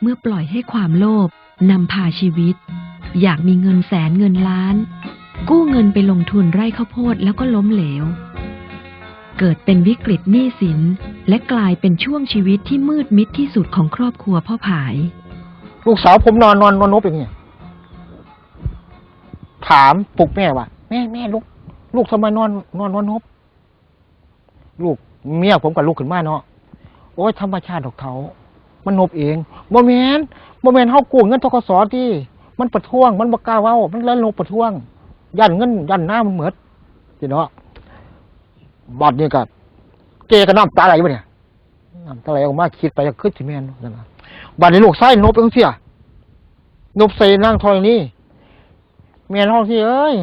เมื่อปล่อยให้ความโลภนำพาชีวิต อยากมีเงินแสนเงินล้าน กู้เงินไปลงทุนไร่ข้าวโพดแล้วก็ล้มเหลว เกิดเป็นวิกฤตหนี้สิน และกลายเป็นช่วงชีวิตที่มืดมิดที่สุดของครอบครัวพ่อผาย ลูกสาวผมนอนนอนนอนนบอย่างเงี้ยถามปลุกแม่ว่าแม่แม่ลูก ลูกทำไมนอนนอนนอนนบลูกเมียผมกับลูกขึ้นมาเนาะโอ้ยธรรมชาติของเขา มันนบเองบ่แมนบ่แมนเฮากู้เงินทกสที่ มันประท้วง มันบ่กล้าเว้า มันเลยลงประท้วงยันเงินยันหน้ามันเหมือดสิเนาะบัดนี้ก็เกก็น้ำตาไหลบ่เนี่ยน้ำตาไหลออกมาคิดไปก็คือสิแม่นนั่นล่ะบัดนี้ลูกไส้นบจังซี่อะนบใส่นั่งทอยนี่แม่นห้องสิเอ้ย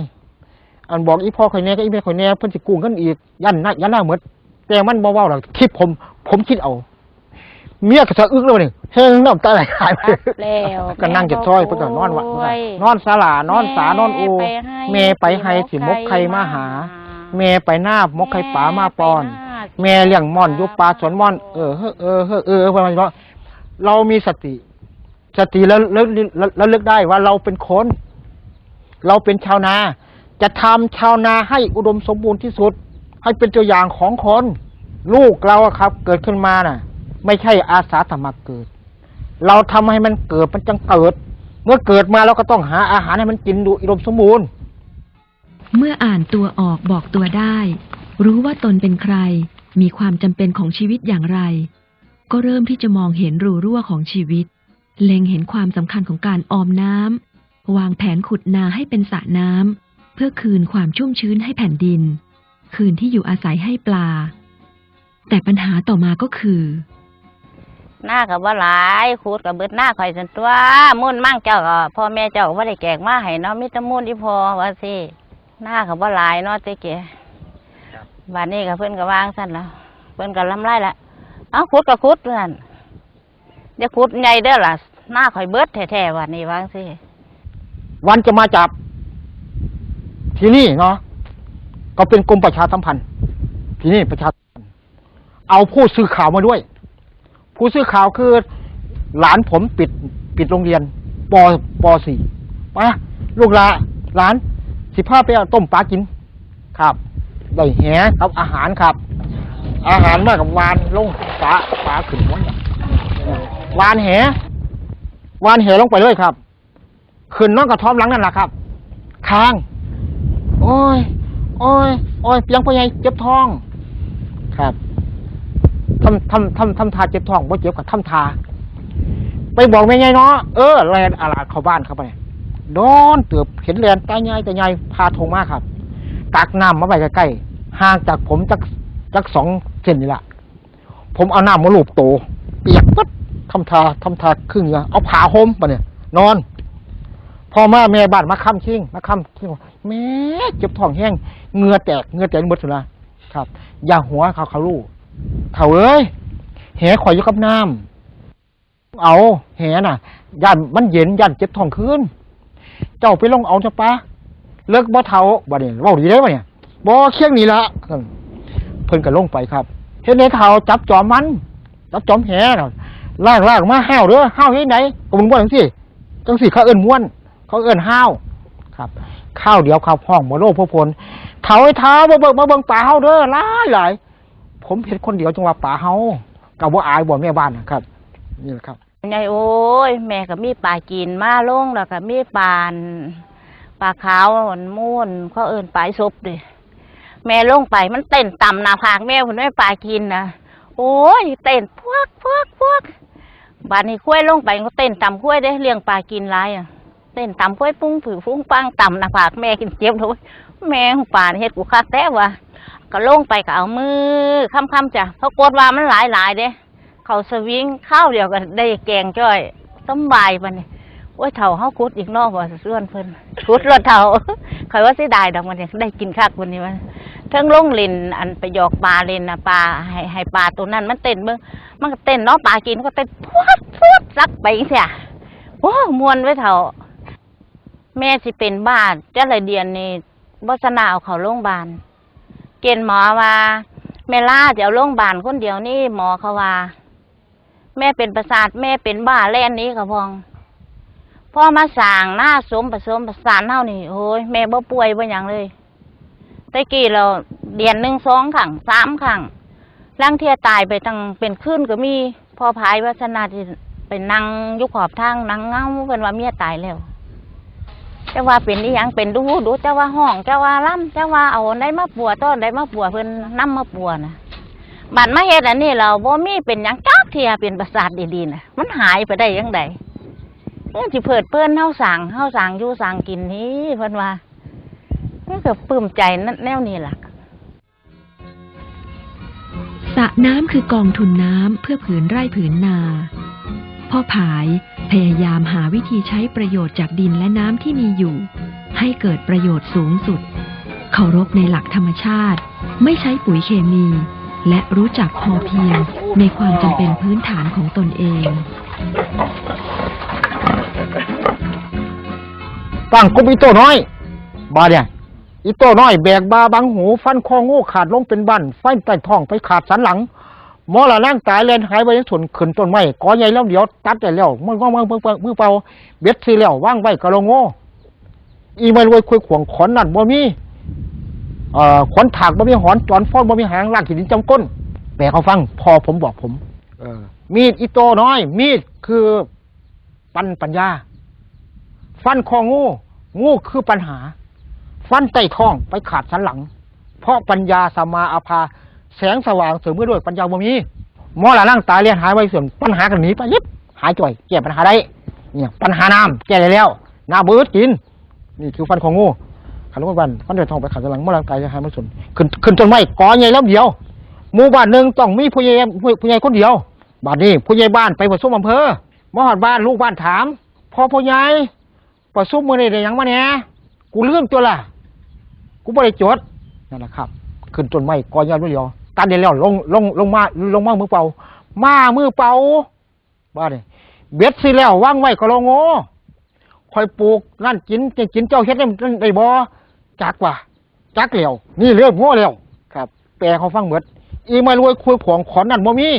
อันบอกอีพ่อข่อยแน่ก็อีแม่ข่อยแน่เพิ่นสิกู้เงินอีกยันหน้ายันหน้าเหมือดแต่มันบ่เว้าหรอกคิดผม ผมคิดเอา เมียก็สะอึกแล้วนี่เฮ้ยน้ำตาไหลหายไปแล้วก็นั่งเก็บซอยเพิ่นก็นอนวัดโอ้ยนอนศาลานอนสานอนอูแม่แม่ไปให้สิมกไข่มาหาแม่ไปหน้ามกไข่ป๋ามาปอนแม่เลี้ยงม่อนอยู่ป่าสวนม่อน เออเฮ้อเออเฮ้อเออประมาณนี้เรามีสติ สติแล้วแล้วแล้วแล้วเลือกได้ว่าเราเป็นคน เราเป็นชาวนา จะทำชาวนาให้อุดมสมบูรณ์ที่สุด ให้เป็นตัวอย่างของคน ลูกเราอะครับ เกิดขึ้นมาน่ะ ไม่ใช่อาสาสมัครเกิด เราทำให้มันเกิดมันจังเกิด เมื่อเกิดมาเราก็ต้องหาอาหารให้มันกินดูอุดมสมบูรณ์ เมื่ออ่านตัวออกบอกตัวได้ รู้ว่าตนเป็นใคร มีความจำเป็นของชีวิตอย่างไร ก็เริ่มที่จะมองเห็นรูรั่วของชีวิต เล็งเห็นความสำคัญของการออมน้ำวางแผนขุดนาให้เป็นสระน้ำเพื่อคืนความชุ่มชื้นให้แผ่นดิน คืนที่อยู่อาศัยให้ปลา แต่ปัญหาต่อมาก็คือ หน้ากับว่าหลายขูดกับเบิดหน้าข่อยสันตัวมุ่นมั่งเจ้าก็พ่อแม่เจ้าก็บ่ได้แกกมาให้เนาะมิตรมุ่นที่พอว่าสิหน้ากับว่าหลายเนาะเจ๊เก๋บัดนี้กับเพิ่นก็วางสั่นแล้วเพิ่นก็ลำไรละเอ้าขุดก็ขุดนั่นเดี๋ยวขุดใหญ่เด้อล่ะหน้าข่อยเบิดแท้ๆวันนี้วางสิวันจะมาจับ ที่นี่เนาะก็เป็นกรมประชาสัมพันธ์ ที่นี่ประชาสัมพันธ์เอาผู้สื่อข่าวมาด้วย ผู้สื่อข่าวคือหลานผมปิดปิดโรงเรียนปปสี่มาลูกหลาหลานสิพาไปเอาต้มปลากิน ครับได้แหครับอาหารครับ อาหารมากับวานลงปลาปลาขึ้นหัวเนี่ยวานแหวานแหลงไปเลยครับขึ้นน้องกระท่อมหลังนั่นแหละครับค้างโอ้ยโอ้ยโอ้ยเปียงพ่อใหญ่เจ็บท้อง ครับ ทำทำทำทำทาเจ็บท้องบ่เจ็บกับทำทา ไปบอกแม่ใหญ่เนาะเออแลนอาลาดเข้าบ้านเข้าไปโดนเตือบเห็นแลนตาใหญ่ตาใหญ่พาทงมากครับตักน้ำมาไปใกล้ๆห่างจากผมจักจักสองเซนนี่ละผมเอาน้ำมาลูบโต เปียกปั๊บทำทาทำทาครึ่งเหงือเอาผ้าห่มปะเนี่ย นอนพอมาแม่บ้านมาค้ำชิงมาค้ำชิงแม่เจ็บท้องแห้งเหงือแตกเหงือแตกหมดสุดละครับ อย่าหัวเขาเขาลูก เขาเอ้ยแหข่อยอยู่กับน้ำเอาแหน่ะย่านมันเย็นย่านเจ็บท้องคืนเจ้าไปลงเอาจะปะเลิกบ่เทาบ่เนี่ยเว้าดีได้บ่เนี่ยบ่เคียงนี่ละเพิ่นก็ลงไปครับเห็นในเทาจับจอมมันจับจอมแหน่ะลากลากมาห้าวเด้อห้าวที่ไหนกมึงบ่จังซี่จังซี่เขาเอิ้นม้วน เขาเอิ้นห้าวครับ ข้าวเดียวข้าวพองมาโลกพระพลเท้าไอ้เท้ามาเบิกมาเบิ่งป่าเฮาเด้อหลายหลาย ผมเห็นคนเดียวจังหวะป่าเฮากับว่าอายบ่แม่บ้านนะครับ นี่แหละครับไงโอ้ย แม่ก็มีปลากินมาลงแล้วก็มีปลานปลาขาวมันม่วนเขาเอิ้นปลาซุปดิแม่ลงไปมันเต้นต่ำหนาผากแม่ผมไม่ปลากินนะโอ้ยเต้นพวกพวกพวกบานนี้คุ้ยลงไปก็เต้นต่ำคุ้ยได้เลี้ยงปลากินหลายอะเต้นต่ำคุ้ยปุ้งผือฟุ้งปังต่ำหนาผากแม่กินเจ็บเลยแม่ป่านเฮ็ดกูคักแต่ว่า ก็ลงไปก็เอามือค้ำๆจ้ะเพราะกดว่ามันหลายหลายๆเด้เขาสวิงข้าวเดียวก็ได้แกงจ้อยสำบายปะเนี่โอ้ยเท่าเฮาคุดอีกนอกว่าส่วนเพิ่นคุดรถเท่าคอยว่าสิได้ดอกมันนี่ได้กินคักวันนี้มันทั้งลงลินอันไปหยอกปลาเล่นนะปลาให้ให้ปลาตัวนั้น มันเต้นเบิ่งมันก็เต้นเนาะปลากินก็เต้นพวดพวดซักไปเสียโอ้มวนไว้เท่าแม่สิเป็นบ้านเจะไรเดียนนี่บ่สนาเอาเขาโรงพยาบาล เกณฑ์หมอว่าแม่ล่าจะเอาโรงพยาบาลคนเดียวนี่หมอเขาว่า แม่เป็นประสาทแม่เป็นบ้าแล่นนี้กับพองพ่อมาสางหน้าสมผสมประสานเท่านี่โอ้ยแม่บ่ป่วยบ่หยังเลยต่กี้เราเดือนหนึ่งสองครั้งสามครั้งร่างเทียตายไปตั้งเป็นคืนก็มีพ่อพายวัฒนาที่ไปนั่งยุขอบทางนั่งเงาเพิ่นว่าเมียตายแล้ว เจ้าว่าเป็นอีหยังเป็นดูดูเจ้าว่าห้องเจ้าว่าล่ำเจ้าว่าเอาได้มาปัวต้นได้มาปัวเพิ่นนํมาปัวนะบัดมาเฮ็ดอันนี้เราบ่มีเป็นหยังจักเทียเป็นประสาทดีๆนะมันหายไปได้ยังไงเอ้ยสิเพิดเพิ่นเฮาสั่งเฮาสั่งอยู่สั่งกินนี้เพิ่นว่ามันก็ปลื้มใจนั่นแนวนี้ล่ะสระน้ำคือกองทุนน้ำเพื่อผืนไร่ผืนนา พ่อผาย พยายามหาวิธีใช้ประโยชน์จากดินและน้ำที่มีอยู่ ให้เกิดประโยชน์สูงสุด เคารพในหลักธรรมชาติ ไม่ใช้ปุ๋ยเคมี และรู้จักพอเพียงในความจำเป็นพื้นฐานของตนเองตั้งกบอีโต้น้อย บาเนี่ยอีโต้น้อยแบกบาบังหู ฟันคองูขาดลงเป็นบันไฟใต้ท้องไปขาดสันหลัง หมอละร่างตายเลนหายไปยังส่วนขึ้นต้นไม้กอใหญ่แล้วเดี๋ยวตัดได้แล้วมือว่างมือเปล่ามือเปล่าเบ็ดซีแล้วว่างไว้กะโลโง่อีไม่รวยคุยขวงขอนนั่นบ่มีเอ่อขอนถากบ่มีหอนจอนฟ้อนบ่มีหางลากขีดินจำก้นแปลเขาฟัง พอผมบอกผมเออมีดอีโต้น้อย มีดคือปันปัญญา ฟันคองูงูคือปัญหา ฟันใต้ท้องไปขาดสันหลัง เพราะปัญญาสมมาอาภา แสงสว่างเสริมมือด้วยปัญญาบ่มีหมอละร่างตายเรียนหายไว้ส่วนปัญหากันหนีไปยิบหายจ่อยแก้ปัญหาได้เนี่ยปัญหาน้ำแก้ได้แล้วน้าเบิดกิน นี่คือฟันของงูขันลงวันฟันเดือดทองไปขันหลังหมอร่างกายจะหายไม่ส่วนขึ้นขึ้นต้นไม้กอใหญ่แล้วเดียวหมู่บ้านหนึ่งต้องมีผู้ใหญ่ผู้ใหญ่คนเดียวบ้านนี้ผู้ใหญ่บ้านไปผสมอำเภอมอหอดบ้านลูกบ้านถามพอผู้ใหญ่ประซุมมือนี่ได้ยังมาเนี่ยกูเลื่อมตัวละกูบ่ได้จดนั่นแหละครับ ขึ้นต้นไม้กอยาวเดียว ตัดได้แล้วลงลงลงมาลงมามือเปล่า มามือเปล่าบ้าเนี่ยเบ็ดสิแล้วว่างไว้ก็ลงโง่คอยปลูกนั่นกินจะกินเจ้าเฮ็ดได้ได้ได้บ่จักว่าจักแล้วนี่เรื่องโง่แล้วครับ แปลเขาฟังเหมือดอีมารวยคุยผองขอนนั่นบ่มี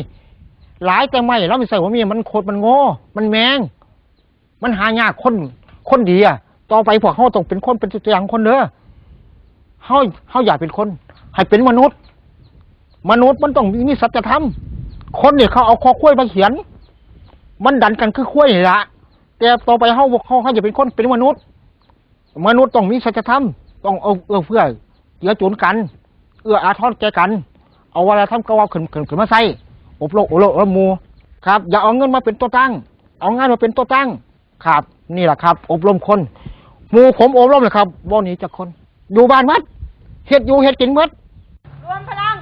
หลายแต่ไม่แล้วไม่ใส่บ่มีมันโคตรมันโง่มันแมง มันหายากคนคนดีอะ ต่อไปพวกเขาต้องเป็นคนเป็นตัวอย่างคนเด้อเขาเขาอยากเป็นคน ให้เป็นมนุษย์ มนุษย์มันต้องมีสัจธรรม คนเนี่ยเขาเอาคอคุ้ยมาเขียน มันดันกันคือคุ้ยนี่ละแต่ต่อไปเขาเขาเขาจะเป็นคนเป็นมนุษย์ มนุษย์ต้องมีสัจธรรม ต้องเอาเอื้อเฟื้อเกื้อจุนกัน เอื้ออาทรแก่กัน เอาเวลาทำก็เอาขึ้นขึ้นขึ้นมาใส่อบโลกอบโลกอบมูครับ อย่าเอาเงินมาเป็นตัวตั้ง เอางานมาเป็นตัวตั้ง ครับ นี่แหละครับ อบรมคนมูผมอบรมเลยครับบ่หนี้จากคน อยู่บ้านมัดเฮ็ดอยู่เฮ็ดกินมัด รวมพลัง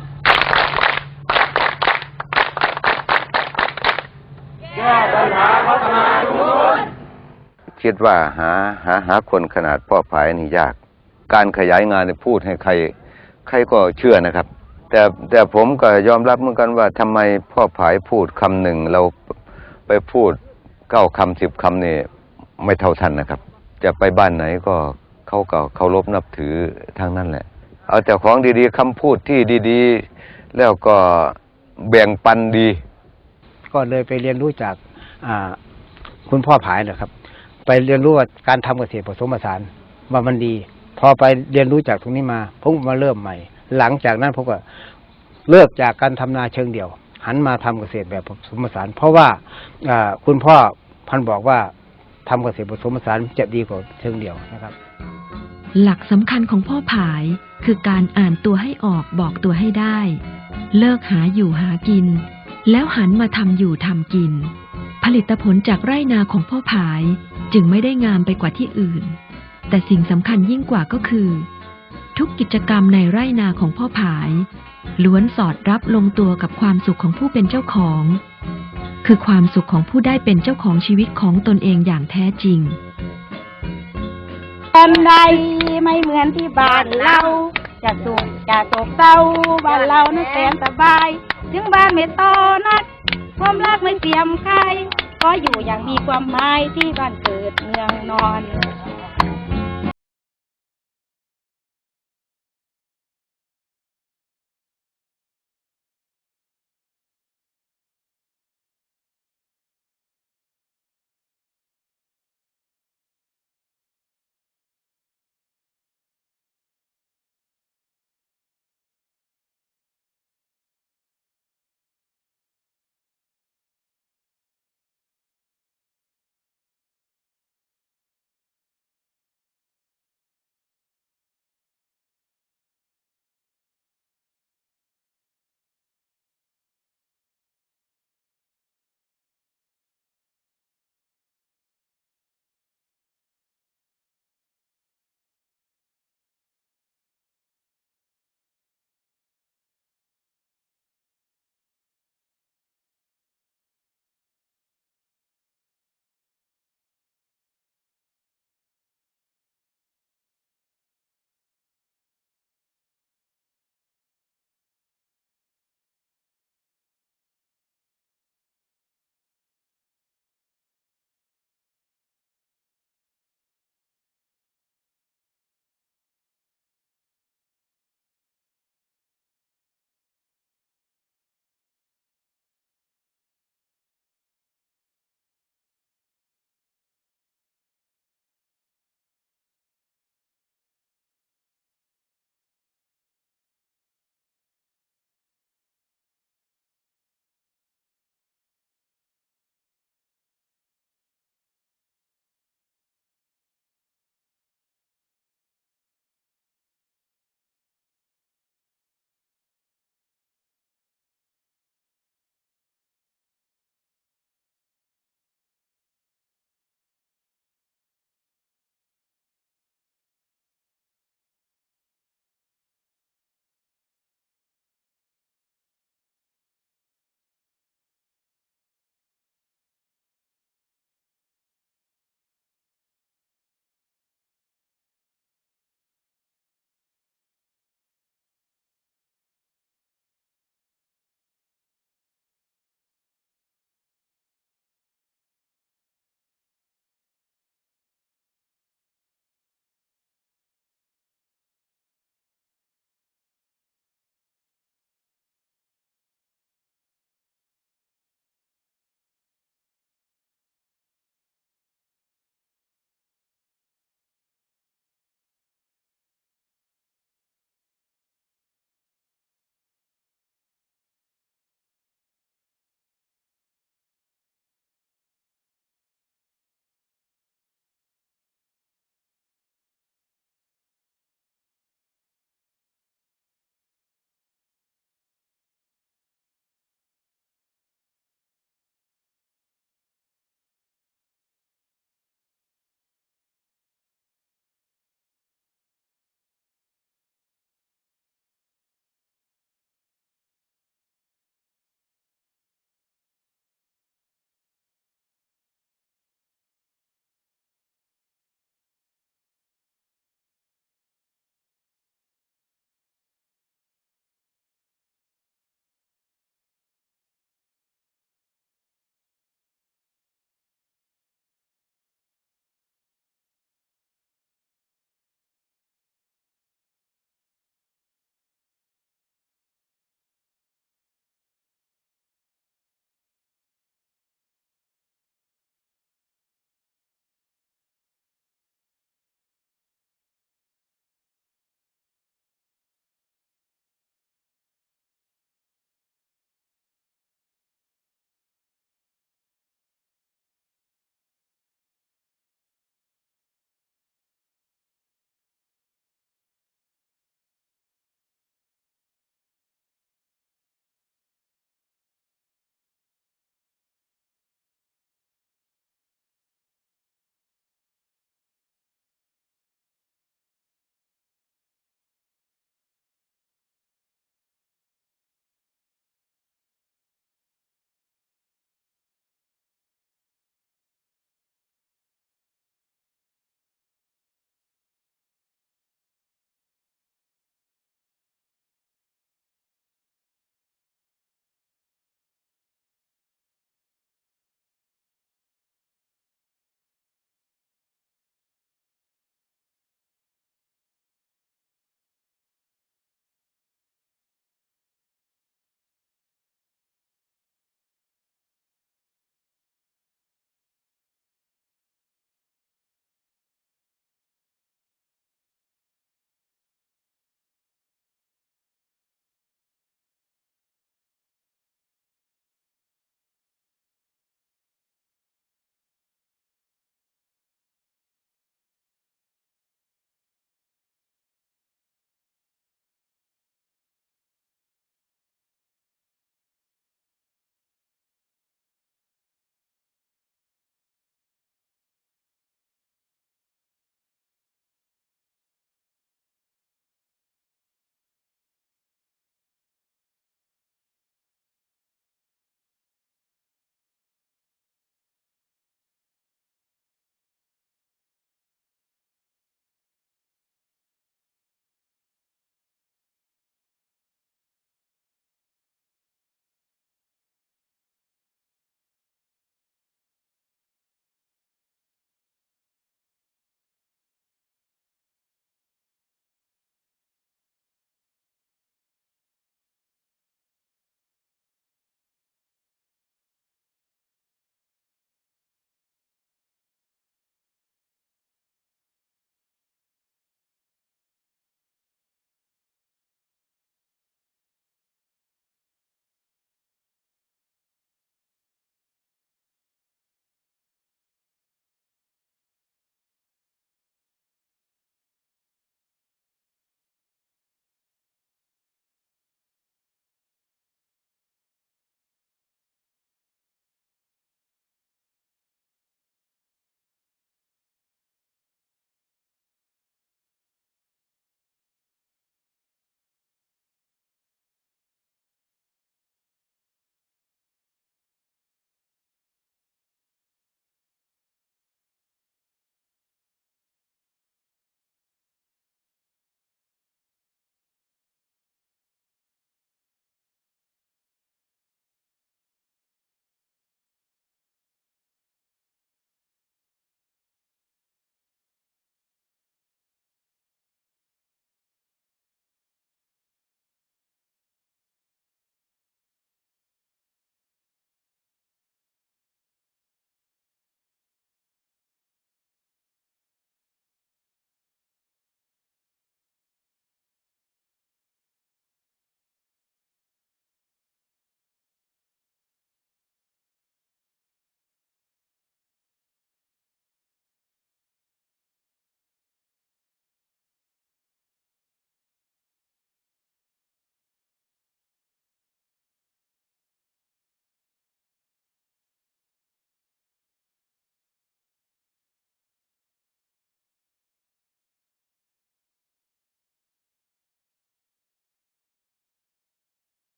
คิดว่าหาหาหาคนขนาดพ่อผายนี่ยาก การขยายงานนี่พูดให้ใคร ใครก็เชื่อนะครับ แต่แต่ผมก็ยอมรับเหมือนกันว่าทำไมพ่อผายพูดคำหนึ่งเราไปพูดเก้าคำสิบคำนี่ไม่เท่าทันนะครับ จะไปบ้านไหนก็เขาก็เคารพนับถือทางนั้นแหละ เอาแต่ของดีๆคำพูดที่ดีๆ แล้วก็แบ่งปันดี ก็เลยไปเรียนรู้จากคุณพ่อผายนะครับ ไปเรียนรู้ว่าการทำเกษตรผสมผสานว่ามันดี พอไปเรียนรู้จากตรงนี้มาผมมาเริ่มใหม่ หลังจากนั้นผมก็เลิกจากการทำนาเชิงเดี่ยว หันมาทำเกษตรแบบผสมผสาน เพราะว่าคุณพ่อพันบอกว่าทำเกษตรผสมผสานจะดีกว่าเชิงเดี่ยวนะครับ หลักสำคัญของพ่อผายคือการอ่านตัวให้ออกบอกตัวให้ได้ เลิกหาอยู่หากิน แล้วหันมาทำอยู่ทำกิน ลิตผลจากไร่นาของพ่อผายจึงไม่ได้งามไปกว่าที่อื่น แต่สิ่งสำคัญยิ่งกว่าก็คือ ทุกกิจกรรมในไร่นาของพ่อผาย ล้วนสอดรับลงตัวกับความสุขของผู้เป็นเจ้าของ คือความสุขของผู้ได้เป็นเจ้าของชีวิตของตนเองอย่างแท้จริงอันใดไม่เหมือนที่บ้านเราจะสุขจะโศกเศร้าบ้านเรานั้นแสนสบาย ถึงบ้านไม่โตนัก ความรักไม่เตรียมใคร ก็อยู่อย่างมีความหมายที่บ้านเกิดเมืองนอน